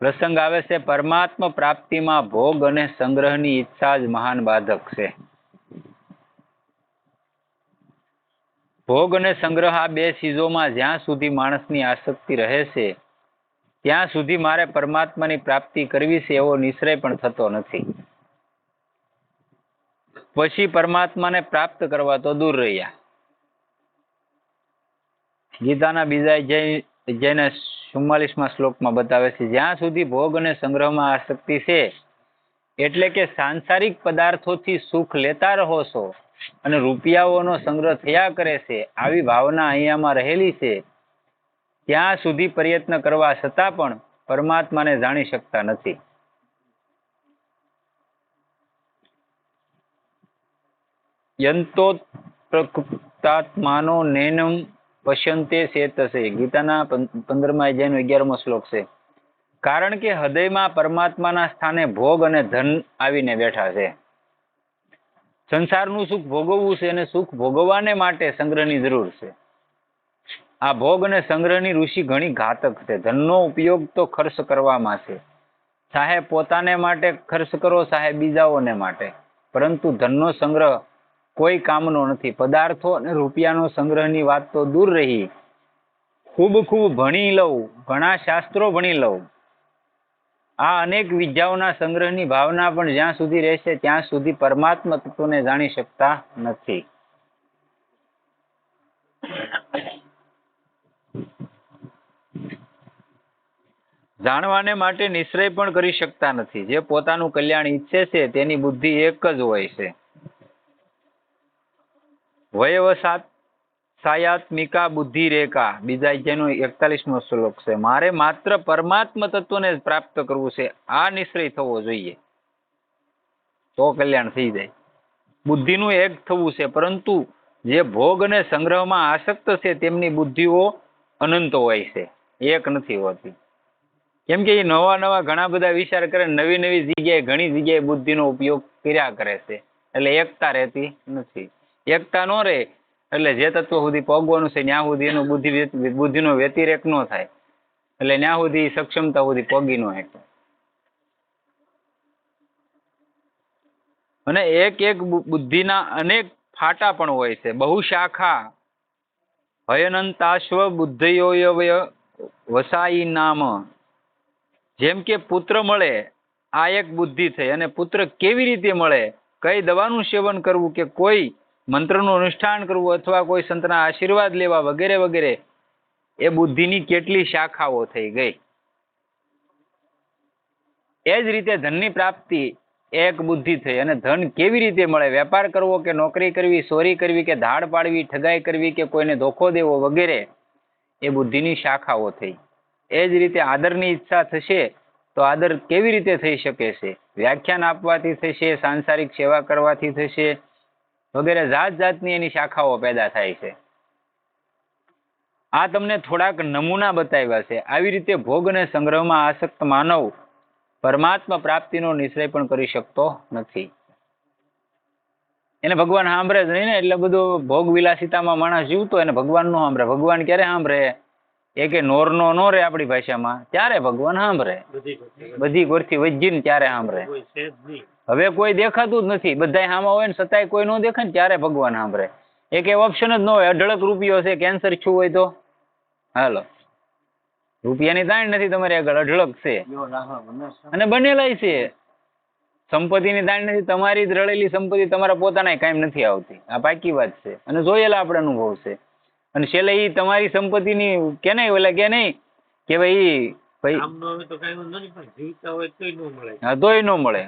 પ્રસંગ આવે છે, પરમાત્મા પ્રાપ્તિમાં ભોગ અને સંગ્રહની ઈચ્છા જ મહાન બાધક છે. ભોગ અને સંગ્રહ આ બે ચીજોમાં જ્યાં સુધી માણસની આસક્તિ રહે છે, ત્યાં સુધી મારે પરમાત્માની પ્રાપ્તિ કરવી છે એવો નિશ્ચય પણ થતો નથી. પછી પરમાત્માને પ્રાપ્ત કરવા તો દૂર રહ્યા. ગીતાના બીજા અધ્યાય અધ્યાયના ચુમ્માલીસમાં શ્લોકમાં બતાવે છે, જ્યાં સુધી ભોગ અને સંગ્રહમાં આસક્તિ છે, એટલે કે સાંસારિક પદાર્થોથી સુખ લેતા રહો છો અને રૂપિયાઓનો સંગ્રહ થયા કરે છે, આવી ભાવના અહીંયામાં રહેલી છે, ત્યાં સુધી પ્રયત્ન કરવા છતાં પણ પરમાત્માને જાણી શકતા નથી. યંતો પ્રકૃતાત્માનો નૈનમ પશ્યંતે ચેતસે ગીતાના પંદરમા અધ્યાયનો અગિયારમો શ્લોક છે. કારણ કે હૃદયમાં પરમાત્માના સ્થાને ભોગ અને ધન આવીને બેઠા છે. સંસારનું સુખ ભોગવવું છે અને સુખ ભોગવવાને માટે સંગ્રહની જરૂર છે. આ ભોગ અને સંગ્રહની ઋષિ ઘણી ઘાતક છે. ધનનો ઉપયોગ તો ખર્ચ કરવામાં છે. ચાહે પોતાને માટે ખર્ચ કરો ચાહે બીજાઓને માટે. પરંતુ ધનનો સંગ્રહ કોઈ કામનો નથી. પદાર્થો અને રૂપિયાનો સંગ્રહની વાત તો દૂર રહી. ખૂબ ખૂબ ભણી લઉં, ઘણા શાસ્ત્રો ભણી લઉં. આ અનેક વિદ્યાઓના સંગ્રહની ભાવના પણ જ્યાં સુધી રહેશે, ત્યાં સુધી પરમાત્મા તત્વને જાણી શકતા નથી. જાણવાને માટે નિશ્ચય પણ કરી શકતા નથી. જે પોતાનું કલ્યાણ ઈચ્છે છે, તેની બુદ્ધિ એક જ હોય છે. વયવસાત, સાયાત્મિકા બુદ્ધિ રેખા બીજા જેનો એકતાલીસમો શ્લોક છે. મારે માત્ર પરમાત્મ તત્વને પ્રાપ્ત કરવું છે. આ નિશ્ચય થવો જોઈએ. તો કલ્યાણ થઈ જાય. બુદ્ધિનું એક થવું છે, પરંતુ જે ભોગ અને સંગ્રહમાં આસક્ત છે તેમની બુદ્ધિઓ અનંત હોય છે. એક નથી હોતી. કેમ કે એ નવા નવા ઘણા બધા વિચાર કરે, નવી નવી જગ્યાએ ઘણી જગ્યાએ બુદ્ધિનો ઉપયોગ કર્યા કરે છે. એટલે એકતા રહેતી નથી. એકતા ન રહે. એટલે જે તત્વ સુધી પગવાનું છે, ત્યાં સુધી એનું બુદ્ધિ બુદ્ધિનો વ્યતિરેક ન થાય. એટલે ત્યાં સુધી સક્ષમતા સુધી પગી ન શકે અને એક એક બુદ્ધિના અનેક ફાટા પણ હોય છે. બહુ શાખા. હયનંતાશ્વ બુદ્ધિઓ વસાઈ નામ. જેમ કે પુત્ર મળે, આ એક બુદ્ધિ થઈ અને પુત્ર કેવી રીતે મળે? કઈ દવાનું સેવન કરવું કે કોઈ મંત્રનું અનુષ્ઠાન કરવું અથવા કોઈ સંતના આશીર્વાદ લેવા વગેરે વગેરે, એ બુદ્ધિની કેટલી શાખાઓ થઈ ગઈ. એ જ રીતે ધનની પ્રાપ્તિ એક બુદ્ધિ થઈ અને ધન કેવી રીતે મળે? વેપાર કરવો કે નોકરી કરવી, ચોરી કરવી કે ધાડ પાડવી, ઠગાઈ કરવી કે કોઈને ધોખો દેવો વગેરે, એ બુદ્ધિની શાખાઓ થઈ. એ જ રીતે આદરની ઈચ્છા થશે તો આદર કેવી રીતે થઈ શકે છે? વ્યાખ્યાન આપવાથી થશે, સાંસારિક સેવા કરવાથી થશે વગેરે જાત જાતની એની શાખાઓ પેદા થાય છે. આ તમને થોડાક નમૂના બતાવ્યા છે. આવી રીતે ભોગ અને સંગ્રહમાં આસક્ત માનવ પરમાત્મા પ્રાપ્તિનો નિશ્ચય પણ કરી શકતો નથી. એને ભગવાન સાંભળે જ નહીં ને, એટલે બધું ભોગ વિલાસિતામાં માણસ જીવતો એને ભગવાન નો સાંભળે. ભગવાન ક્યારે સાંભળે? એ કે નોરનો નો રે આપણી ભાષામાં ત્યારે ભગવાન સાંભળે. બધી ગોરથી વજીને ત્યારે સાંભળે. હવે કોઈ દેખાતું જ નથી. બધા હામાં હોય ને છતાંય કોઈ ન દેખે ને ત્યારે ભગવાન સાંભળે. એક એવો ઓપ્શન જ ન હોય. અઢળક રૂપિયો છે કેન્સર છું હોય તો. હાલો. રૂપિયાની તાણ નથી તમારી આગળ અઢળક છે. અને બનેલાય છે. સંપત્તિની તાણ નથી. તમારી જ રળેલી સંપત્તિ તમારા પોતાના કાંઈ નથી આવતી. આ પાકી વાત છે. અને જોયેલા આપણે અનુભવ છે. અને છેલ્લે ઈ તમારી સંપત્તિની કે નહીં ઓલા કે નહીં કે ભાઈ ભાઈ હા તોય ન મળે.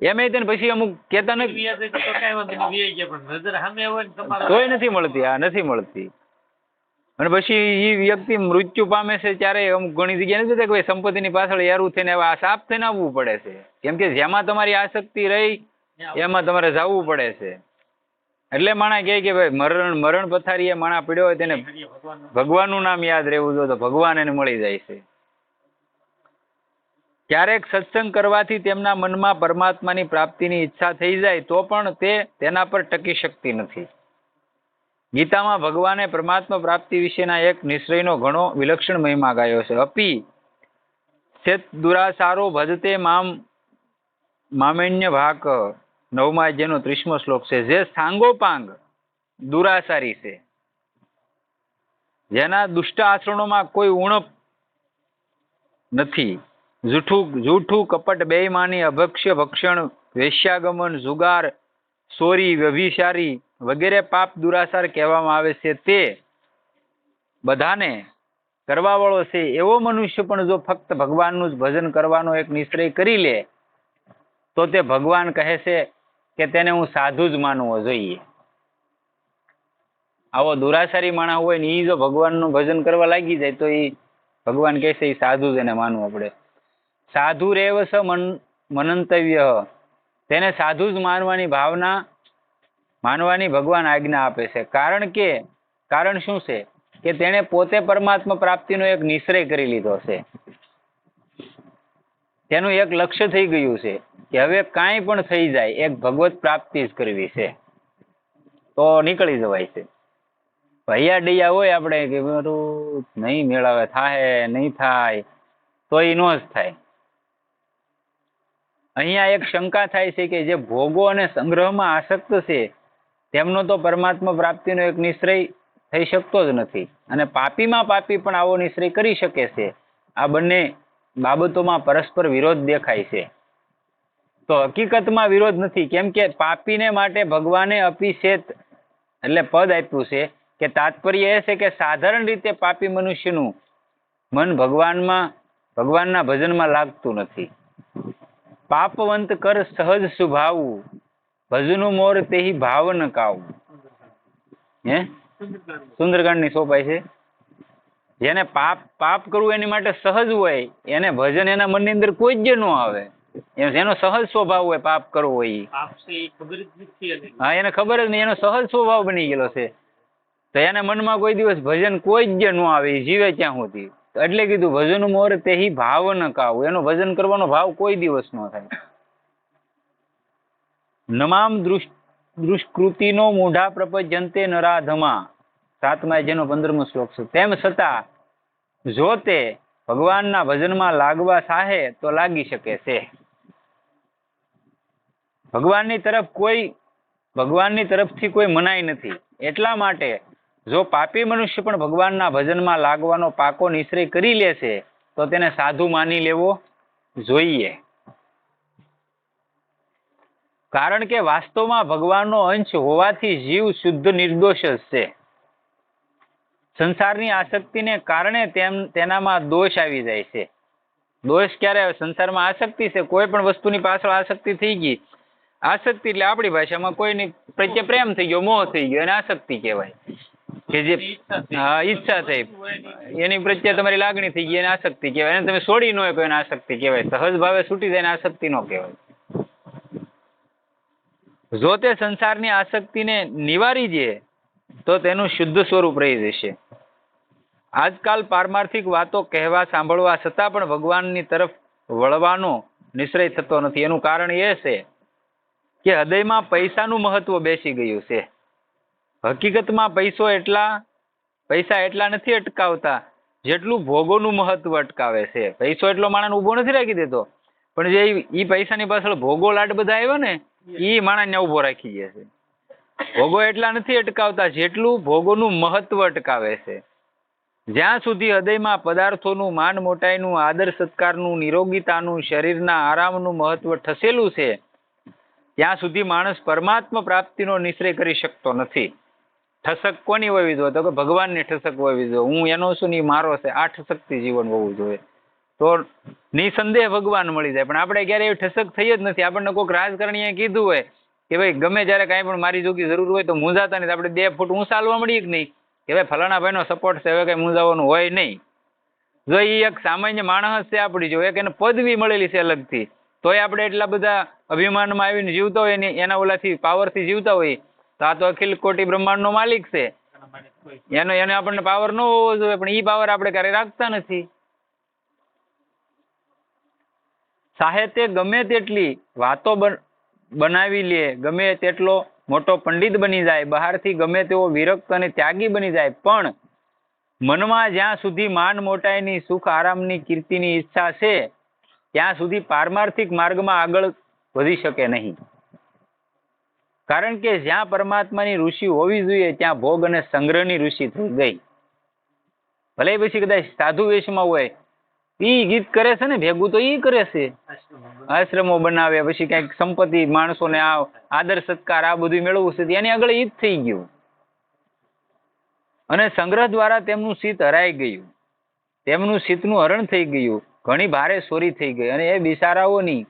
એમે પછી અમુક કેતા તોય નથી મળતી હા નથી મળતી. અને પછી એ વ્યક્તિ મૃત્યુ પામે છે ત્યારે અમુક ઘણી જગ્યાએ નથી કે ભાઈ સંપત્તિની પાછળ યારું થઈને આ સાપ થઈને આવવું પડે છે. કેમ કે જેમાં તમારી આસક્તિ રહી એમાં તમારે જવું પડે છે. એટલે માણા કહે કે ભાઈ, મરણ મરણ પથારીએ માણા પીડ્યો હોય તેને ભગવાન ભગવાનનું નામ યાદ રહેવું જોઈએ તો ભગવાન એને મળી જાય છે. ક્યારેક સત્સંગ કરવાથી તેમના મનમાં પરમાત્માની પ્રાપ્તિની ઈચ્છા થઈ જાય તો પણ તે તેના પર ટકી શકતી નથી. ગીતામાં ભગવાને પરમાત્મા પ્રાપ્તિ વિશેના એક નિશ્ચયનો ઘણો વિલક્ષણ મહિમા ગાયો છે. અપી ચેત દુરાસારો ભજતે મામ, મામેન્ય ભાક નવમા અધ્યાયનો ત્રીસમો શ્લોક છે, જે સાંગોપાંગ દુરાસારી છે. જેના દુષ્ટ આચરણોમાં કોઈ ઉણપ નથી. જૂઠું જૂઠું કપટ બેઈમાની અભક્ષ્ય ભક્ષણ, વેશ્યાગમન, જુગાર, સોરી, વ્યભિચારી વગેરે પાપ દુરાસાર કહેવામાં આવે છે. તે બધાને કરવાવાળો છે. એવો મનુષ્ય પણ જો ફક્ત ભગવાનનું જ ભજન કરવાનો એક નિશ્ચય કરી લે, તો તે ભગવાન કહે છે કે તેને હું સાધુ જ માનવો જોઈએ. આવો દુરાસારી માણસ હોય ને એ જો ભગવાનનું ભજન કરવા લાગી જાય તો એ ભગવાન કહેશે એ સાધુ જ એને માનવું પડે. સાધુ રેવ સ મન, મનંતવ્ય. તેને સાધુ જ માનવાની ભાવના, માનવાની ભગવાન આજ્ઞા આપે છે. કારણ કે, કારણ શું છે? કે તેણે પોતે પરમાત્મા પ્રાપ્તિનો એક નિશ્ચય કરી લીધો છે. તેનું એક લક્ષ્ય થઈ ગયું છે. કે હવે કાંઈ પણ થઈ જાય, એક ભગવત પ્રાપ્તિ જ કરવી છે. તો નીકળી જવાય છે. ભૈયા ડૈયા હોય આપણે કે મારું નહીં મેળાવે થાય નહીં થાય તો એ નો જ થાય. અહીંયા એક શંકા થાય છે કે જે ભોગો અને સંગ્રહમાં આસક્ત છે, તેમનો તો પરમાત્મા પ્રાપ્તિનો એક નિશ્ચય થઈ શકતો જ નથી. અને પાપીમાં પાપી પણ આવો નિશ્ચય કરી શકે છે. આ બંને બાબતોમાં પરસ્પર વિરોધ દેખાય છે. તો હકીકતમાં વિરોધ નથી. કેમ કે પાપીને માટે ભગવાને અપિષેત એટલે પદ આપ્યું છે કે તાત્પર્ય એ છે કે સાધારણ રીતે પાપી મનુષ્યનું મન ભગવાનમાં, ભગવાનના ભજનમાં લાગતું નથી. પાપવંત કર સહજ સુભાવવું ભજનું મોર તેહી ભાવ ન કાવું. હે? સુંદરકાંડની સોપાઈ છે. જેને પાપ પાપ કરવું એની માટે સહજ હોય, એને ભજન એના મનની અંદર કોઈ જ ન આવે. જેનો સહજ સ્વભાવ હોય પાપ કરવો હોય ઈ. આપશે એ ખબર જ નથી હા એને ખબર જ નહીં એનો સહજ સ્વભાવ બની ગયેલો છે. તો એના મનમાં કોઈ દિવસ ભજન કોઈ જ ન આવે જીવે ત્યાં સુધી? એટલે કીધું ભજન મોર તેહી ભાવ ન કાવ. એનો ભજન કરવાનો ભાવ કોઈ દિવસ ન થાય. નમામ દૃષ દુષ્કૃતિનો મૂઢા પ્રપંચંતે નરાધમા. સાતમા જેનો પંદરમો શ્લોક છે. તેમ છતાં જો તે ભગવાનના ભજનમાં લાગવા સાહે તો લાગી શકે છે. ભગવાનની તરફ કોઈ, ભગવાનની તરફથી કોઈ મનાઈ નથી. એટલા માટે જો પાપી મનુષ્ય પણ ભગવાનના ભજનમાં લાગવાનો પાકો નિશ્ચય કરી લે છે, તો તેને સાધુ માની લેવો જોઈએ. કારણ કે વાસ્તવમાં ભગવાનનો અંશ હોવાથી જીવ શુદ્ધ નિર્દોષ જ છે. સંસારની આસક્તિને કારણે તેમ, તેનામાં દોષ આવી જાય છે. દોષ ક્યારે? સંસારમાં આસક્તિ છે. કોઈ પણ વસ્તુની પાછળ આસક્તિ થઈ ગઈ. આસક્તિ એટલે આપણી ભાષામાં કોઈની પ્રત્યે પ્રેમ થઈ ગયો મોહ થઈ ગયો એને આસક્તિ કહેવાય. કે જે. હા ઈચ્છા થઈ. એની પ્રત્યે તમારી લાગણી થઈ ગઈ એને આસક્તિ કહેવાય. એને તમે છોડી ન શકો એને આસક્તિ કહેવાય. સહજ ભાવે છૂટી જાય એને આસક્તિ ન કહેવાય. જો તે સંસારની આસક્તિને નિવારી દે તો તેનું શુદ્ધ સ્વરૂપ રહી જશે. આજકાલ પારમાર્થિક વાતો કહેવા સાંભળવા છતાં પણ ભગવાનની તરફ વળવાનો નિશ્ચય થતો નથી. એનું કારણ એ છે કે હૃદયમાં પૈસાનું મહત્વ બેસી ગયું છે. હકીકતમાં પૈસો એટલા પૈસા એટલા નથી અટકાવતા જેટલું ભોગોનું મહત્વ અટકાવે છે. પૈસો એટલો માણસ ઊભો નથી રાખી દેતો. પણ જે ઈ પૈસાની પાછળ ભોગો લાડ બધા આવ્યો ને ઈ માણસને ઊભો રાખી દે છે. ભોગો એટલા નથી અટકાવતા જેટલું ભોગોનું મહત્વ અટકાવે છે. જ્યાં સુધી હૃદયમાં પદાર્થોનું માન મોટાઈનું આદર સત્કારનું નિરોગીતાનું શરીરના આરામનું મહત્વ ઠસેલું છે ત્યાં સુધી માણસ પરમાત્મા પ્રાપ્તિનો નિશ્ચય કરી શકતો નથી. ઠસક કોની હોવી જોઈએ? તો કે ભગવાનની ઠસક હોવી જોઈએ. હું એનો શું નહીં મારો છે. આ ઠસકથી જીવન હોવું જોઈએ. તો નિસંદેહ ભગવાન મળી જાય. પણ આપણે ક્યારે એવી ઠસક થઈ જ નથી. આપણને કોઈક રાજકારણીએ કીધું હોય કે ભાઈ, ગમે જ્યારે કાંઈ પણ મારી જોગી જરૂર હોય તો મૂંઝાતા નહીં. આપણે બે ફૂટ ઊંચાલવા મળીએ કે નહીં? કે ભાઈ, ફલાણા ભાઈનો સપોર્ટ છે. હવે કંઈ મૂંઝાવાનું હોય નહીં. જો એ એક સામાન્ય માણસ છે આપણી જો, એક એને પદવી મળેલી છે અલગથી. તોય આપણે એટલા બધા અભિમાનમાં આવીને જીવતા હોય એના ઓલાથી પાવરથી જીવતા હોય તો આ તો અખિલ કોટી બ્રહ્માંડનો માલિક છે. એના, એનો આપણને પાવર ન હોવો જોઈએ, પણ એ પાવર આપણે ક્યારે રાખતા નથી. સાહિત્ય ગમે તેટલી વાતો બન, બનાવી લે, ગમે તેટલો મોટો પંડિત બની જાય, બહારથી ગમે તેવો વિરક્ત અને ત્યાગી બની જાય, પણ મનમાં જ્યાં સુધી માન મોટાઈની, સુખ આરામની, કીર્તિની ઈચ્છા છે ત્યાં સુધી પારમાર્થિક માર્ગમાં આગળ વધી શકે નહીં. કારણ કે જ્યાં પરમાત્માની ઋષિ હોવી જોઈએ, ત્યાં ભોગ અને સંગ્રહની ઋષિ થઈ ગઈ. ભલે પછી કદાચ સાધુ વેશમાં હોય, ઈ ગીત કરે છે ને, ભેગું તો ઈ કરે છે. આશ્રમો બનાવે પછી કંઈક સંપત્તિ, માણસોને આ આદર, સત્કાર, આ બધું મેળવવું છે એની આગળ ઈ જ થઈ ગયું. અને સંગ્રહ દ્વારા તેમનું શીત હરાઈ ગયું. તેમનું શીતનું હરણ થઈ ગયું. ઘણી ભારે ચોરી થઈ ગઈ અને એ બિચારાઓની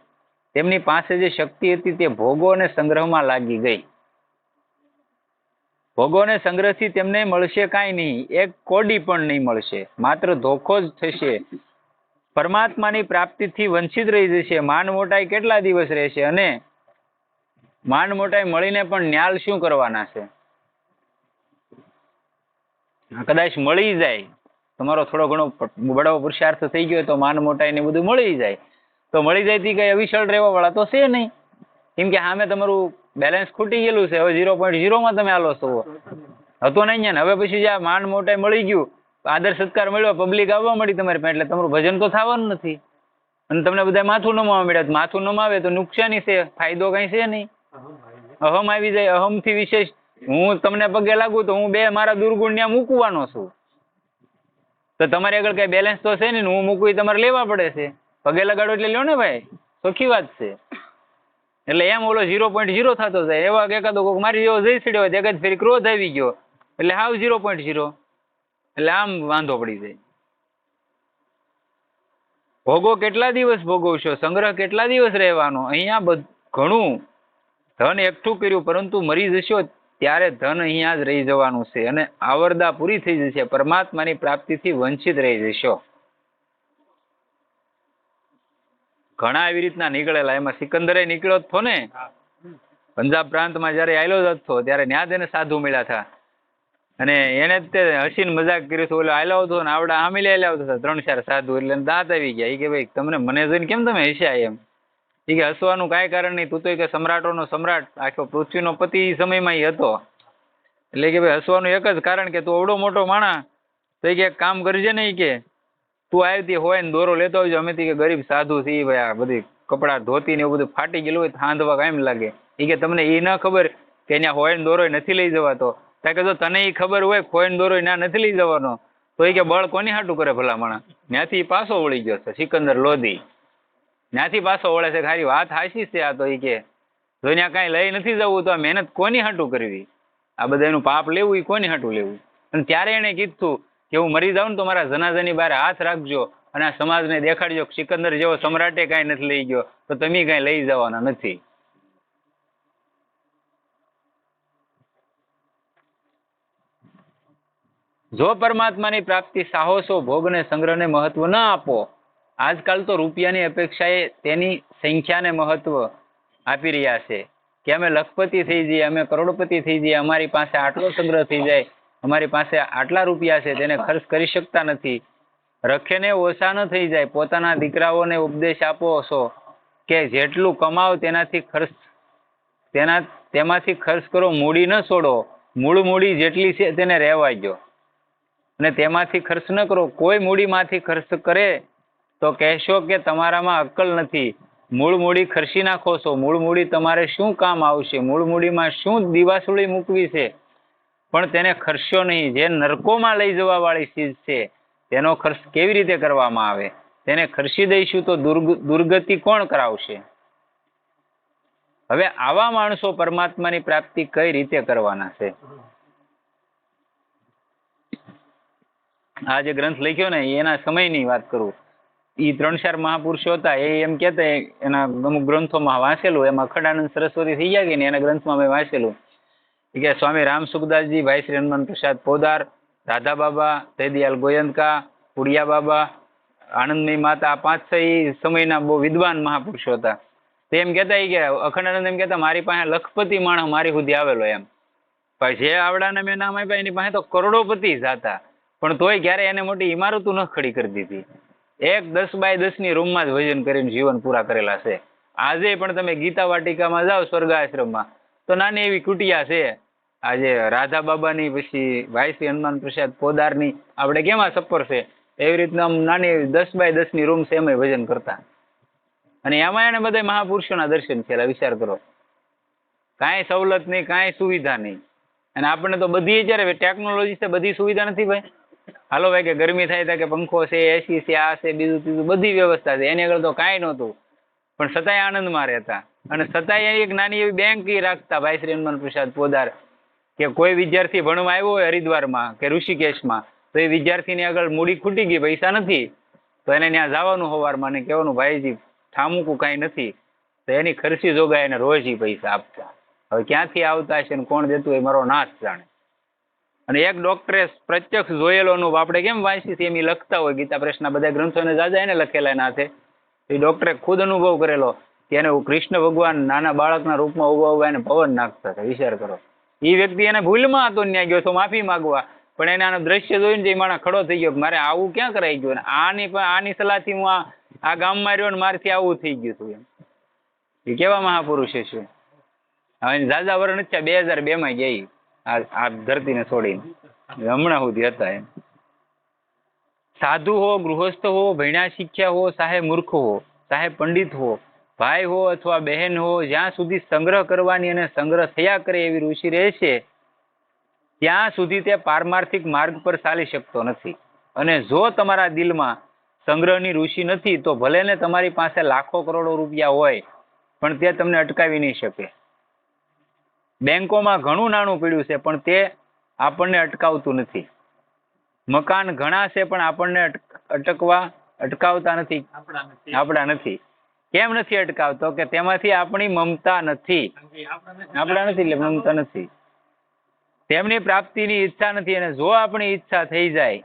તેમની પાસે જે શક્તિ હતી તે ભોગો અને સંગ્રહમાં લાગી ગઈ. ભોગો અને સંગ્રહથી તેમને મળશે કાંઈ નહીં, એક કોડી પણ નહીં મળશે, માત્ર ધોખો જ થશે. પરમાત્માની પ્રાપ્તિથી વંચિત રહી જશે, માન મોટાઈ કેટલા દિવસ રહેશે અને માન મોટાઈ મળીને પણ ન્યાલ શું કરવાના છે? કદાચ મળી જાય. તમારો થોડો ઘણો બડો પુરુષાર્થ થઈ ગયો તો માન મોટાઈ ને બધું મળી જાય. તો મળી જાય થી કઈ અવિશળ રહેવા વાળા તો છે નહીં. કેમ કે સામે તમારું બેલેન્સ ખૂટી ગયેલું છે. હવે ઝીરો પોઈન્ટ ઝીરોમાં તમે આલો છો. હતો નહીં ને. હવે પછી જ્યાં માન મોટાઈ મળી ગયું, આદર સત્કાર મળ્યો પબ્લિક આવવા મળી તમારી પાસે, એટલે તમારું ભજન તો થવાનું નથી. અને તમને બધા માથું નમાવા મળ્યા માથું નમાવે તો નુકસાની છે. ફાયદો કઈ છે નહીં. અહમ આવી જાય. અહમથી વિશેષ હું તમને પગે લાગુ તો હું બે મારા દુર્ગુણ ત્યાં મૂકવાનો છું. તો તમારે આગળ કઈ બેલેન્સ તો છે ને? હું મૂકવી તમારે લેવા પડે છે. પગે લગાડો એટલે લ્યો ને ભાઈ. સોખી વાત છે. એટલે એમ ઓલો ઝીરો પોઈન્ટ ઝીરો થતો જાય. એવા એકાદો કોક મારી જેવો જઈ સીડ્યો હોય એકાદ ફેરી ક્રોધ આવી ગયો. એટલે હાવ ઝીરો પોઈન્ટ ઝીરો એટલે આમ વાંધો પડી જાય. ભોગો કેટલા દિવસ ભોગવશો? સંગ્રહ કેટલા દિવસ રહેવાનો? અહીંયા ઘણું. ધન એકઠું કર્યું, પરંતુ મરી જશો ત્યારે ધન અહીંયા જ રહી જવાનું છે અને આવરદા પૂરી થઈ જશે, પરમાત્માની પ્રાપ્તિથી વંચિત રહી જશો. ઘણા એવી રીતના નીકળેલા, એમાં સિકંદરે નીકળ્યો જ થો ને? પંજાબ પ્રાંતમાં જ્યારે આવેલો જ હતો, ત્યારે જ એને સાધુ મળ્યા હતા. અને એને તે હસીને મજાક કર્યો હતું, ઓલો આયલો હતો ને, આવડા આમી લઈ આવતો હતા, ત્રણ ચાર સાધુ એટલે દાંત આવી ગયા. એ કે, ભાઈ, તમને મને જોઈને કેમ તમે હસ્યા એમ? એ કે હસવાનું કાંઈ કારણ નહીં. તું તો કે સમ્રાટોનો સમ્રાટ. આખો પૃથ્વીનો પતિ ઈ સમયમાં ઈ હતો. એટલે કે ભાઈ હસવાનું એક જ કારણ કે તું અવડો મોટો માણા તો એ કે કામ કરજે ને એ કે, તું આવી હોય ને દોરો લેતો આવજો. અમે કે ગરીબ સાધુ છીએ ભાઈ આ બધી કપડાં ધોતી ને એવું બધું ફાટી ગયેલું હોય થાંધવા કાયમ લાગે. એ કે તમને એ ન ખબર કે ત્યાં હોય ને દોરો નથી લઈ જવાતો. ત્યાં કે જો તને એ ખબર હોય ખોય ને દોરો ના નથી લઈ જવાનો, તો એ કે બળ કોની હાટું કરે ભલા માણા ત્યાંથી પાછો વળી ગયો છે, સિકંદર લોધી. ત્યાંથી પાછો વળે છે. ખાલી વાત હાશી છે આ તો એ કે ત્યાં કાંઈ લઈ નથી જવું તો આ મહેનત કોની હાટું કરવી? આ બધા એનું પાપ લેવું એ કોની હાટું લેવું? અને ત્યારે એણે કીધું કે હું મરી જાઉં ને તો મારા જનાજાની બહાર હાથ રાખજો અને આ સમાજને દેખાડજો કે સિકંદર જેવો સમ્રાટે કાંઈ નથી લઈ ગયો, તો તમે કાંઈ લઈ જવાના નથી. જો પરમાત્માની પ્રાપ્તિ સાહસો, ભોગને, સંગ્રહને મહત્વ ન આપો આજકાલ તો રૂપિયાની અપેક્ષાએ તેની સંખ્યાને મહત્વ આપી રહ્યા છે. કે અમે લખપતિ થઈ જઈએ, અમે કરોડપતિ થઈ જઈએ, અમારી પાસે આટલો સંગ્રહ થઈ જાય, અમારી પાસે આટલા રૂપિયા છે, તેને ખર્ચ કરી શકતા નથી. રખેને ઓછા ન થઈ જાય, પોતાના દીકરાઓને ઉપદેશ આપો છો કે જેટલું કમાવ તેનાથી ખર્ચ, તેના, તેમાંથી ખર્ચ કરો, મૂડી ન છોડો, મૂળ મૂડી જેટલી છે તેને રહેવા દો અને તેમાંથી ખર્ચ ન કરો, કોઈ મૂડીમાંથી ખર્ચ કરે તો કહેશો કે તમારામાં અક્કલ નથી. મૂળ મૂડી ખર્ચી નાખો છો. મૂળ મૂડી તમારે શું કામ આવશે? મૂળ મૂડીમાં શું દિવાસળી મૂકવી છે? પણ તેને ખર્ચ્યો નહીં. જે નરકોમાં લઈ જવા વાળી ચીજ છે, તેનો ખર્ચ કેવી રીતે કરવામાં આવે? તેને ખર્ચી દઈશું તો દુર્ગ, દુર્ગતિ કોણ કરાવશે? હવે આવા માણસો પરમાત્માની પ્રાપ્તિ કઈ રીતે કરવાના છે? આ જે ગ્રંથ લખ્યો ને, એના સમયની વાત કરું. ઈ ત્રણ ચાર મહાપુરુષો હતા, એ એમ કહેતા એના અમુક ગ્રંથોમાં વાંચેલું, એમાં ખડાનંદ સરસ્વતી થઈ ગયા કે ને એના ગ્રંથમાં મેં વાંચેલું. કે સ્વામી રામ સુખદાસજી, ભાઈ શ્રી હનુમાન પ્રસાદ પોદાર, રાધા બાબા દયાલ ગોયંકા પુડિયા બાબા, આનંદમય માતા પાંચ છ સમયના બહુ વિદ્વાન મહાપુરુષો હતા. તે એમ કહેતા કે અખંડાનંદ એમ કહેતા, મારી પાસે લખપતિ માણસ મારી સુધી આવેલો એમ. પણ જે આવડાને મેં નામ આપ્યા, એની પાસે તો કરોડોપતિ જ હતા. પણ તોય ક્યારે એને મોટી ઇમારતો ન ખડી કરી દીધી. એક દસ બાય દસની રૂમમાં જ ભજન કરીને જીવન પૂરા કરેલા છે. આજે પણ તમે ગીતા વાટિકામાં જાઓ સ્વર્ગાશ્રમમાં, તો નાની એવી કુટિયા છે. આજે રાધા બાબાની, પછી વાયસી હનુમાન પ્રસાદ પોદારની, આપણે કેમ આ સપર છે? એવી રીતના આમ નાની દસ બાય દસની રૂમ છે એમાં ભજન કરતા. અને એમાં એને બધા મહાપુરુષોના દર્શન થયેલા, વિચાર કરો. કાંઈ સવલત નહીં, કાંઈ સુવિધા નહીં. અને આપણને તો બધી જ્યારે ટેકનોલોજી છે, બધી સુવિધા નથી ભાઈ. હાલો ભાઈ, કે ગરમી થાય તો કે પંખો છે એસી છે, આ છે, બીજું ત્રીજું બધી વ્યવસ્થા છે. એની આગળ તો કાંઈ નહોતું. પણ છતાંય આનંદમાં રહેતા. અને છતાંય એક નાની એવી બેંક એ રાખતા, ભાઈ શ્રી હનુમાન પ્રસાદ પોદાર. કે કોઈ વિદ્યાર્થી ભણવા આવ્યો હોય હરિદ્વારમાં કે ઋષિકેશમાં, તો એ વિદ્યાર્થીની આગળ મૂડી ખૂટી ગઈ, પૈસા નથી. તો એને ત્યાં જવાનું સવારમાં ને કહેવાનું, ભાઈજી, ઠામુકું કાંઈ નથી. તો એની ખર્ચી જોગાય એને રોજ પૈસા આપતા. હવે ક્યાંથી આવતા છે ને કોણ દેતું એ મારો નાશ જાણે. અને એક ડોક્ટરે પ્રત્યક્ષ જોયેલો અનુભવ. આપણે કેમ વાંચી છે એમ લખતા હોય ગીતા પ્રશ્ન બધા ગ્રંથોને જાજા એને લખેલા એના હાથે. એ ડોક્ટરે ખુદ અનુભવ કરેલો કે એને કૃષ્ણ ભગવાન નાના બાળકના રૂપમાં ઊભા ઊભા એને પવન નાખતા હતા. વિચાર કરો. એ વ્યક્તિ એને ભૂલમાં હતો ન્યાય ગયો તો માફી માંગવા. પણ એને આનું દ્રશ્ય જોઈને જે માણસ ખડો થઈ ગયો મારે આવું ક્યાં કરાઈ ગયું? આની આની સલાહથી હું આ આ ગામમાં રહ્યો ને મારથી આવું થઈ ગયું હતું એમ. એ કેવા મહાપુરુષ છે? હવે એની ઝાઝા વર્ષ નથી બે હજાર બે માં ગઈ. આ ધરતીને છોડીને. હમણાં સુધી હતા એમ. સાધુ હો, ગૃહસ્થ હો, ભણ્યા શીખ્યા હો, સાહેબ મૂર્ખ હો, સાહેબ પંડિત હો, ભાઈ હો અથવા બહેન હો, જ્યાં સુધી સંગ્રહ કરવાની અને સંગ્રહ થયા કરે એવી રુચિ રહેશે, ત્યાં સુધી તે પારમાર્થિક માર્ગ પર ચાલી શકતો નથી. અને જો તમારા દિલમાં સંગ્રહની રુચિ નથી, તો ભલે ને તમારી પાસે લાખો કરોડો રૂપિયા હોય, પણ તે તમને અટકાવી નહીં શકે. બેંકોમાં ઘણું નાણું પડ્યું છે પણ તે આપણને અટકાવતું નથી. મકાન ઘણા છે પણ આપણને અટકવા અટકાવતા નથી. આપણા નથી. કેમ નથી અટકાવતો? કે તેમાંથી આપણી મમતા નથી. આપણા નથી એટલે મમતા નથી. તેમની પ્રાપ્તિની ઈચ્છા નથી અને જો આપણી ઈચ્છા થઈ જાય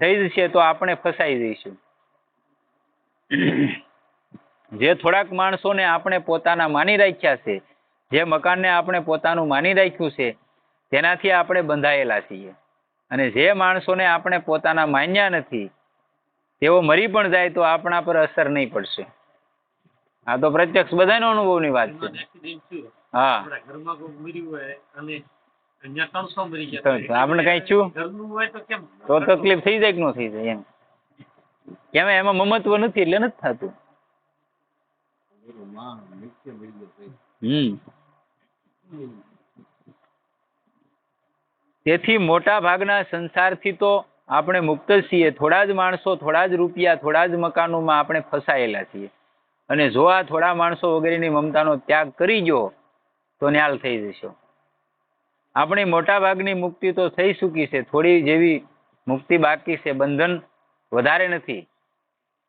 થઈ જશે તો આપણે ફસાઈ જઈશું. જે થોડાક માણસોને આપણે પોતાના માની રાખ્યા છે જે મકાનને આપણે પોતાનું માની રાખ્યું છે તેનાથી આપણે બંધાયેલા છીએ. અને જે માણસોને આપણે પોતાના માન્યા નથી તેઓ મરી પણ જાય તો આપણા પર અસર નહીં પડશે. આ તો પ્રત્યક્ષ બધાનો અનુભવની વાત છે. હા. આપણા કોઈ છું? તો તકલીફ થઈ જાય કે ન થઈ જાય એમ. કેમ એમાં મમત્વ નથી એટલે નથી થતું. તેથી મોટા ભાગના સંસારથી તો આપણે મુક્ત છીએ. થોડા જ માણસો, થોડા જ રૂપિયા, થોડા જ મકાનોમાં આપણે ફસાયેલા છીએ. અને જો આ થોડા માણસો વગેરેની મમતાનો ત્યાગ કરી ગયો તો ન્યાલ થઈ જશો. આપણી મોટા ભાગની મુક્તિ તો થઈ ચૂકી છે. થોડી જેવી મુક્તિ બાકી છે. બંધન વધારે નથી.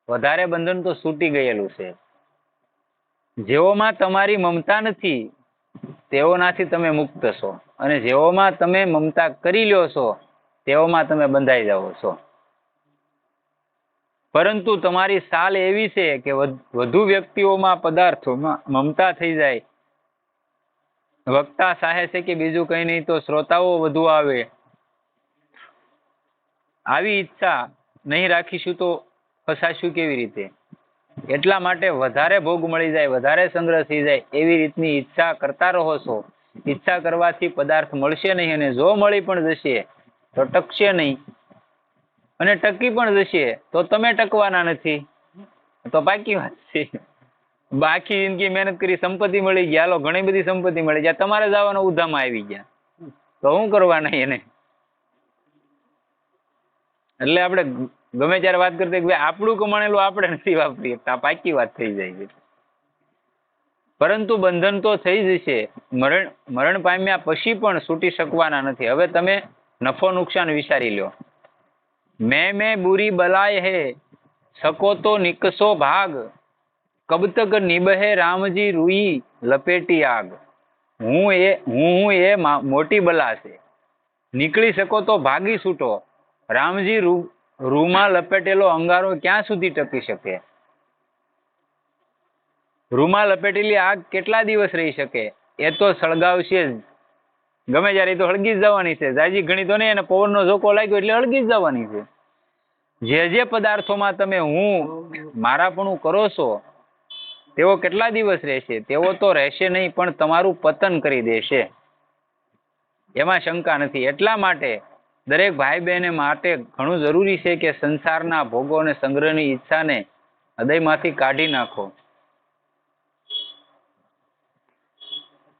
વધારે બંધન તો છૂટી ગયેલું છે. જેઓમાં તમારી મમતા નથી, તેઓનાથી તમે મુક્ત છો. અને જેઓમાં તમે મમતા કરી લ્યો છો, તેઓમાં તમે બંધાઈ જાઓ છો. પરંતુ તમારી સાલ એવી છે કે વધુ વ્યક્તિઓમાં પદાર્થોમાં મમતા થઈ જાય. વક્તા સાહે છે કે બીજું કંઈ નહીં તો શ્રોતાઓ વધુ આવે. આવી ઈચ્છા નહીં રાખીશું તો ફસાશું કેવી રીતે? એટલા માટે વધારે ભોગ મળી જાય, વધારે સંગ્રહ થઈ જાય એવી રીતની ઈચ્છા કરતા રહો છો. ઈચ્છા કરવાથી પદાર્થ મળશે નહીં અને જો મળી પણ જશે, તો ટકશે નહીં. અને ટકી પણ જશે, તો તમે ટકવાના નથી. તો બાકી વાત છે. બાકી જિંદગી મહેનત કરી સંપત્તિ મળી ગયા હાલો, ઘણી બધી સંપત્તિ મળી ગયા તમારે જવાનો ઉધામાં આવી ગયા. તો શું કરવાના એને? એટલે આપણે ગમે ત્યારે વાત કરતા કે આપણું કમાણેલું આપણે નથી વાપરીએ આ પાકી વાત થઈ જાય છે. પરંતુ બંધન તો થઈ જશે મરણ મરણ પામ્યા પછી પણ છૂટી શકવાના નથી. હવે તમે નફો નુકસાન વિચારી લો. મેં મેં બુરી બલાય હે સકો તો નિકસો ભાગ. કબ તક નિબહે રામજી રૂઈ લપેટી આગ. હું એ, હું હું એ મોટી બલા છે. નીકળી શકો તો ભાગી છૂટો. રામજી રૂમાં લપેટેલો અંગારો ક્યાં સુધી ટકી શકે? રૂમાં લપેટેલી આગ કેટલા દિવસ રહી શકે? એ તો સળગાવશે જ. ગમે જ્યારે તો હળગી જ જવાની છે. જાજી ઘણી નહીં અને પવનનો ઝોકો લાગ્યો એટલે હળગી જ જવાની છે. જે જે પદાર્થોમાં તમે હું, મારાપણું કરો છો, તેઓ કેટલા દિવસ રહેશે? તેઓ તો રહેશે નહીં, પણ તમારું પતન કરી દેશે. એમાં શંકા નથી. એટલા માટે દરેક ભાઈ બહેને માટે ઘણું જરૂરી છે કે સંસારના ભોગો અને સંગ્રહની ઈચ્છાને હૃદયમાંથી કાઢી નાખો.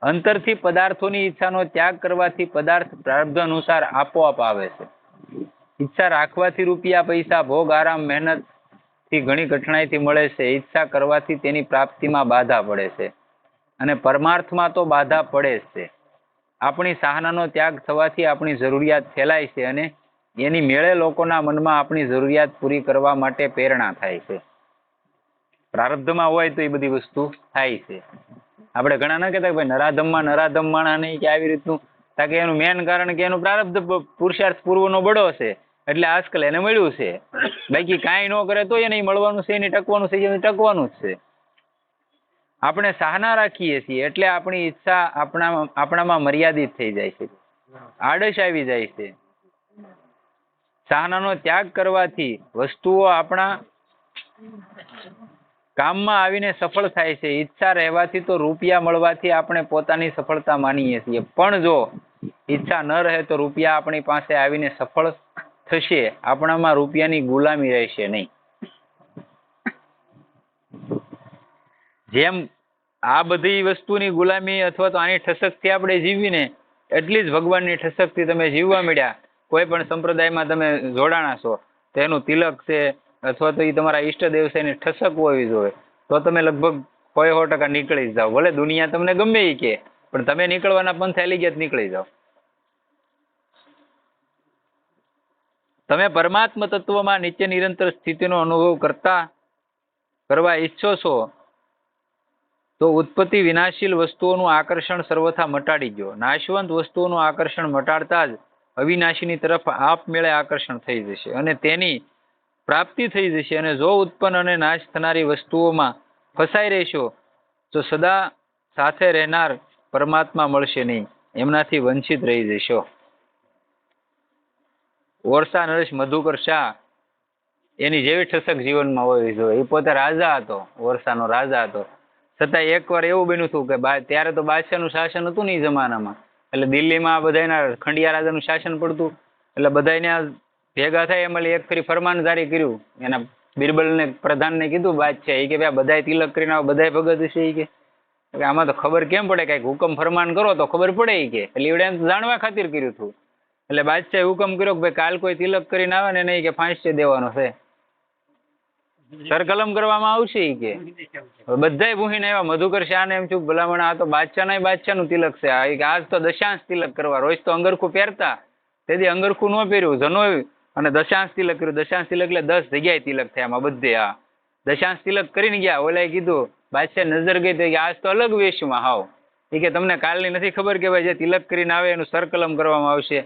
અંતરથી પદાર્થોની ઈચ્છાનો ત્યાગ કરવાથી પદાર્થ પ્રારબ્ધ અનુસાર આપોઆપ આવે છે. ઈચ્છા રાખવાથી રૂપિયા, પૈસા, ભોગ, આરામ મહેનતથી ઘણી કઠણાઈથી મળે છે. ઈચ્છા કરવાથી તેની પ્રાપ્તિમાં બાધા પડે છે અને પરમાર્થમાં તો બાધા પડે જ છે. આપણી સાહનાનો ત્યાગ થવાથી આપણી જરૂરિયાત ફેલાય છે અને એની મેળે લોકોના મનમાં આપણી જરૂરિયાત પૂરી કરવા માટે પ્રેરણા થાય છે. પ્રારબ્ધમાં હોય તો એ બધી વસ્તુ થાય છે. આપણે ઘણા ના કહેતા ભાઈ નરાધમમાં નરાધમ માણા નહીં કે આવી રીતનું, કારણ કે એનું મેન કારણ કે એનું પ્રારબ્ધ પુરુષાર્થ પૂર્વનો બળો છે. એટલે આજકાલ એને મળ્યું છે. બાકી કાંઈ ન કરે તો એને મળવાનું છે, એને ટકવાનું છે, એને ટકવાનું જ છે. આપણે સહના રાખીએ છીએ એટલે આપણી ઈચ્છા આપણા આપણામાં મર્યાદિત થઈ જાય છે. આડશ આવી જાય છે. સહનાનો ત્યાગ કરવાથી વસ્તુઓ આપણા કામમાં આવીને સફળ થાય છે. ઈચ્છા રહેવાથી તો રૂપિયા મળવાથી આપણે પોતાની સફળતા માનીએ છીએ. પણ જો ઈચ્છા ન રહે તો રૂપિયા આપણી પાસે આવીને સફળ થશે. આપણામાં રૂપિયાની ગુલામી રહેશે નહીં. જેમ આ બધી વસ્તુની ગુલામી અથવા તો આની ઠસકથી આપણે જીવીને, એટલી જ ભગવાનની ઠસકથી તમે જીવવા મળ્યા, કોઈ પણ સંપ્રદાયમાં તમે જોડાણા છો, તો એનું તિલક છે અથવા તો એ તમારા ઈષ્ટદેવ છે એની ઠસક હોવી જોઈએ. તો તમે લગભગ સો સો ટકા નીકળી જાઓ. ભલે દુનિયા તમને ગમે એ કે, પણ તમે નીકળવાના પણ હાલી ગયા નીકળી જાઓ. તમે પરમાત્મ તત્વમાં નીચે નિરંતર સ્થિતિનો અનુભવ કરતા, કરવા ઈચ્છો છો તો ઉત્પત્તિ વિનાશીલ વસ્તુઓનું આકર્ષણ સર્વથા મટાડી ગયો. નાશવંત વસ્તુઓનું આકર્ષણ મટાડતા જ અવિનાશીની તરફ આપમેળે આકર્ષણ થઈ જશે અને તેની પ્રાપ્તિ થઈ જશે અને જો ઉત્પન્ન અને નાશ થનારી વસ્તુઓમાં ફસાઈ રહેશો, તો સદા સાથે રહેનાર પરમાત્મા મળશે નહીં. એમનાથી વંચિત રહી જશો. ઓરસા નરેશ મધુકર શાહ એની જેવી ઠસક જીવનમાં હોય જોઈએ એ પોતે રાજા હતો. ઓરસાનો રાજા હતો. છતાં એકવાર એવું બન્યું હતું કે ત્યારે તો બાદશાહનું શાસન હતું ને એ જમાનામાં. એટલે દિલ્હીમાં બધાયના ખંડિયા રાજાનું શાસન પડતું. એટલે બધાયને આ ભેગા થાય એમાં એક ફરી ફરમાન જારી કર્યું. એના બિરબલને, પ્રધાનને કીધું, બાદશાહ એ કે ભાઈ બધાય તિલક કરીને બધાય ભગત છે એ કે. આમાં તો ખબર કેમ પડે? કાંઈક હુકમ ફરમાન કરો તો ખબર પડે એ કે. એટલે એવડે એમ જાણવા ખાतिर કર્યું હતું. એટલે બાદશાહે હુકમ કર્યો કે ભાઈ કાલ કોઈ તિલક કરીને આવે ને નહીં કે ફાંસી દેવાનો છે. સરકલમ કરવામાં આવશે કે. બધાય ભૂહીને આવ્યા મધુકર શાહને એમ છું ભલામણ આ તો બાદશાહના બાદશાહનું તિલક છે. આ ઈ કે આજ તો દશાંશ તિલક કરવા. રોજ તો અંગરખું પહેરતા. તેથી અંગરખું ન પહેર્યું જનોય અને દશાંશ તિલક કર્યું. દશાંશ તિલક એટલે દસ જગ્યાએ તિલક થયા આમાં બધે આ. દશાંશ તિલક કરીને ગયા. ઓલાએ કીધું બાદશાહ નજર ગઈ તો કે આજ તો અલગ વેશમાં હાવ. એ કે તમને કાલની નથી ખબર કે ભાઈ જે તિલક કરીને આવે એનું સરકલમ કરવામાં આવશે.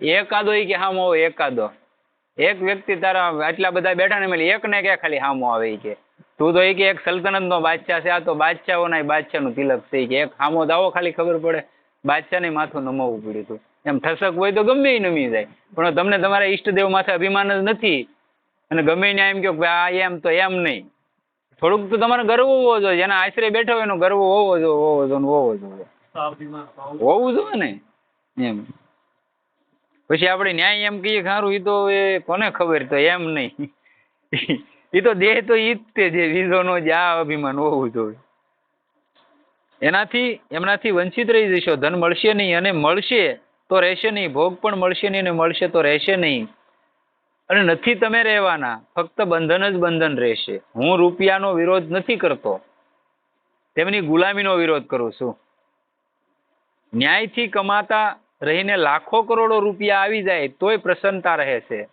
એકાદો એ કે હા મો એકાદો. એક વ્યક્તિ તારા આટલા બધા બેઠા ને એમાંથી એક ને કે ખાલી હામો આવે કે? તું તો એ કે એક સલ્તનતનો બાદશાહ છે આ તો બાદશાહોના બાદશાહનું તિલક છે કે. એક હામો દાવો ખાલી ખબર પડે. બાદશાહને માથું નમાવવું પડ્યું હતું એમ ઠસક હોય તો ગમે એ નમી જાય. પણ તમને તમારા ઈષ્ટદેવ માથે અભિમાન જ નથી. અને ગમે ને એમ કે આ એમ તો એમ નહીં. થોડુંક તો તમારે ગર્વ હોવો જોઈએ. જેના આશરે બેઠો હોય એનો ગર્વ હોવો જોઈએ હોવો જોઈએ હોવો જોઈએ. હોવું જોઈએ ને એમ. પછી આપણે ન્યાય એમ કહીએ ખારું એ તો એ કોને ખબર તો, એમ નહીં. એ તો દેહ તો ઈ જ તે જે બીજોનો જે આ અભિમાન હોવું જોઈએ. એનાથી, એમનાથી વંચિત રહી જશો. ધન મળશે નહીં અને મળશે તો રહેશે નહીં. ભોગ પણ મળશે નહીં અને મળશે તો રહેશે નહીં. અને નથી તમે રહેવાના, ફક્ત બંધન જ બંધન રહેશે. હું રૂપિયાનો વિરોધ નથી કરતો. તેમની ગુલામીનો વિરોધ કરું છું. ન્યાયથી કમાતા રહીને લાખો કરોડો રૂપિયા આવી જાય તોય પ્રસન્નતા રહે છે.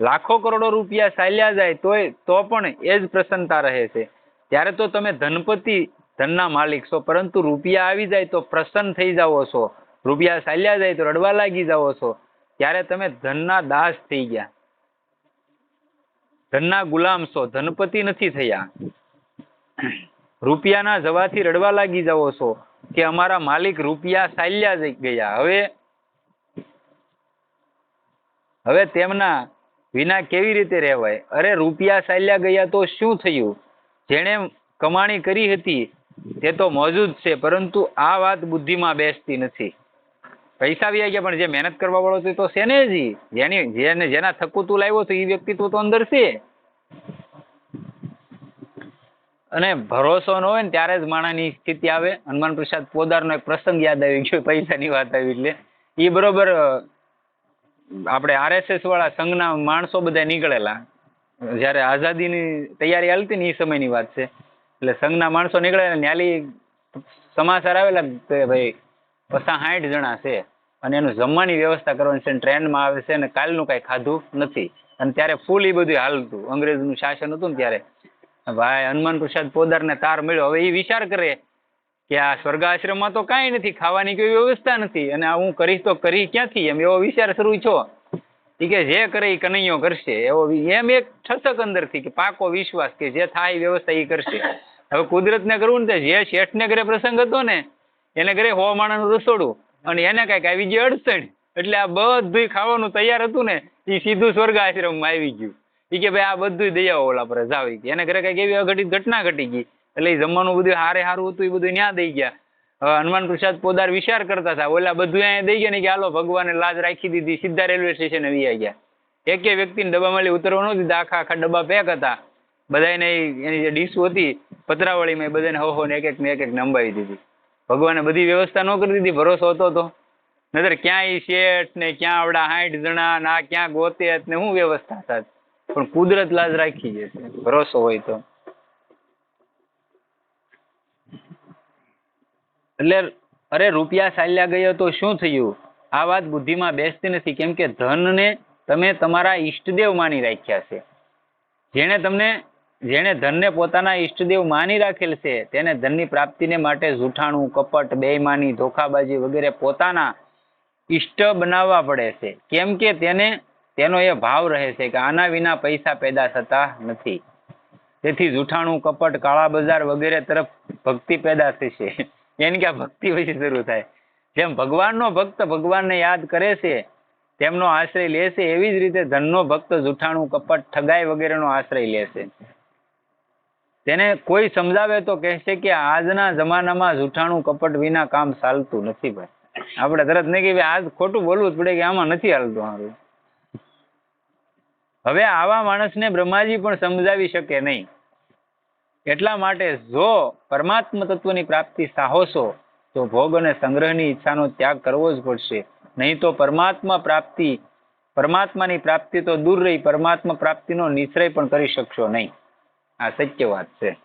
લાખો કરોડો રૂપિયા ચાલ્યા જાય તોય, તો પણ એ જ પ્રસન્નતા રહે છે. ત્યારે તો તમે ધનપતિ, ધનના માલિક છો, પરંતુ રૂપિયા આવી જાય તો પ્રસન્ન થઈ જાઓ છો. રૂપિયા ચાલ્યા જાય તો રડવા લાગી જાઓ છો. ત્યારે તમે ધનના દાસ થઈ ગયા. ધનના ગુલામ છો, ધનપતિ નથી થયા. રૂપિયાના જવાથી રડવા લાગી જાઓ છો. કે અમારા માલિક રૂપિયા ચાલ્યા જઈ ગયા. હવે હવે તેમના વિના કેવી રીતે રહેવાય? અરે, રૂપિયા ચાલ્યા ગયા તો શું થયું? જેણે કમાણી કરી હતી, તે તો મોજૂદ છે, પરંતુ આ વાત બુદ્ધિમાં બેસતી નથી. પૈસા આવી ગયા, પણ જે મહેનત કરવા વાળો તો છે જ. જેની, જેને, જેના થકું તું લાવ્યો તો એ વ્યક્તિત્વ તો અંદર છે. અને ભરોસો ન હોય ને ત્યારે જ માણાની સ્થિતિ આવે. હનુમાન પ્રસાદ પોદારનો એક પ્રસંગ યાદ આવી ગયો, પૈસાની વાત આવી એટલે. એ બરોબર આપણે આરએસએસ વાળા સંઘના માણસો બધા નીકળેલા. જ્યારે આઝાદીની તૈયારી હાલતી ને એ સમયની વાત છે. એટલે સંઘના માણસો નીકળેલા ન્યાલી સમાચાર આવેલા કે ભાઈ પસા સાઠ જણા છે અને એનું જમવાની વ્યવસ્થા કરવાની છે ટ્રેનમાં આવે છે અને કાલનું કાંઈ ખાધું નથી. અને ત્યારે ફૂલ એ બધું હાલતું. અંગ્રેજનું શાસન હતું ને ત્યારે. ભાઈ, હનુમાન પ્રસાદ પોદારને તાર મળ્યો. હવે એ વિચાર કરે કે આ સ્વર્ગાશ્રમમાં તો કાંઈ નથી, ખાવાની કોઈ વ્યવસ્થા નથી. અને હું કરીશ તો કરી ક્યાંથી? એમ એવો વિચાર શરૂ છો કે જે કરે એ કનૈયો કરશે. એવો એમ એક ઠસક અંદરથી કે પાકો વિશ્વાસ કે જે થાય એ વ્યવસ્થા એ કરશે. હવે કુદરતને કરવું ને જે જે શેઠને ઘરે પ્રસંગ હતો ને, એને ઘરે હો નું રસોડું. અને એને કાંઈક આવી ગઈ અડચણ. એટલે આ બધુંય ખાવાનું તૈયાર હતું ને એ સીધું સ્વર્ગ આશ્રમમાં આવી ગયું. ઈ કે ભાઈ આ બધું દયા ઓલા પર જાવી ગઈ એને ઘરે કંઈક એવી અઘટિત ઘટના ઘટી ગઈ. એટલે એ જમવાનું બધું હારે હારું હતું એ બધું ન્યા દઈ ગયા. હનુમાન પ્રસાદ પોદાર વિચાર કરતા હતા, ઓલા બધું અહીંયા દઈ ગયા ને કે હાલો ભગવાને લાજ રાખી દીધી, સીધા રેલવે સ્ટેશને વી ગયા. એકે વ્યક્તિને ડબ્બામાં ઉતરવા ન દીધા, આખા આખા ડબ્બા પેક હતા. બધાને એની જે ડીશું હતી, પતરાવળીમાં એ બધાને હો ને એક એક ને એક એક નંબાવી દીધી. ભગવાને બધી વ્યવસ્થા ન કરી દીધી, ભરોસો હતો તો. નતર ક્યાંય શેઠ ને ક્યાં આવડા સાઠ જણા ના ક્યાં ગોતે ને શું વ્યવસ્થા થાત પણ કુદરત લાજ રાખી જશે ભરોસો હોય તો. એટલે અરે રૂપિયા ચાલ્યા ગયો તો શું થયું? આ વાત બુદ્ધિમાં બેસતી નથી, કેમ કે ધનને તમે તમારા ઈષ્ટદેવ માની રાખ્યા છે. જેણે તમને, જેણે ધનને પોતાના ઈષ્ટદેવ માની રાખેલ છે, તેને ધનની પ્રાપ્તિને માટે જૂઠાણું, કપટ, બેઈમાની, ધોખાબાજી વગેરે પોતાના ઈષ્ટ બનાવવા પડે છે. કેમ કે તેને તેનો એ ભાવ રહે છે કે આના વિના પૈસા પેદા થતા નથી. તેથી જૂઠાણું કપટ, કાળા બજાર વગેરે તરફ ભક્તિ પેદા થશે. એની કે ભક્તિ પછી શરૂ થાય. જેમ ભગવાનનો ભક્ત ભગવાનને યાદ કરે છે, તેમનો આશ્રય લે છે, એવી જ રીતે ધનનો ભક્ત જૂઠાણું કપટ, ઠગાઈ વગેરેનો આશ્રય લે છે. તેને કોઈ સમજાવે તો કહેશે કે આજના જમાનામાં જૂઠાણું કપટ વિના કામ ચાલતું નથી ભાઈ. આપણે તરત નહીં કે આજ ખોટું બોલવું જ પડે કે આમાં નથી હાલતું મારું હવે આવા માણસને બ્રહ્માજી પણ સમજાવી શકે નહીં. એટલા માટે જો પરમાત્મ તત્વની પ્રાપ્તિ સાહોશો તો ભોગ અને સંગ્રહની ઈચ્છાનો ત્યાગ કરવો જ પડશે. નહીં તો પરમાત્મા પ્રાપ્તિ, પરમાત્માની પ્રાપ્તિ તો દૂર રહી, પરમાત્મા પ્રાપ્તિનો નિશ્ચય પણ કરી શકશો નહીં. આ સત્ય વાત છે.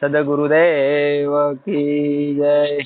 સદગુરુદેવ કી જય.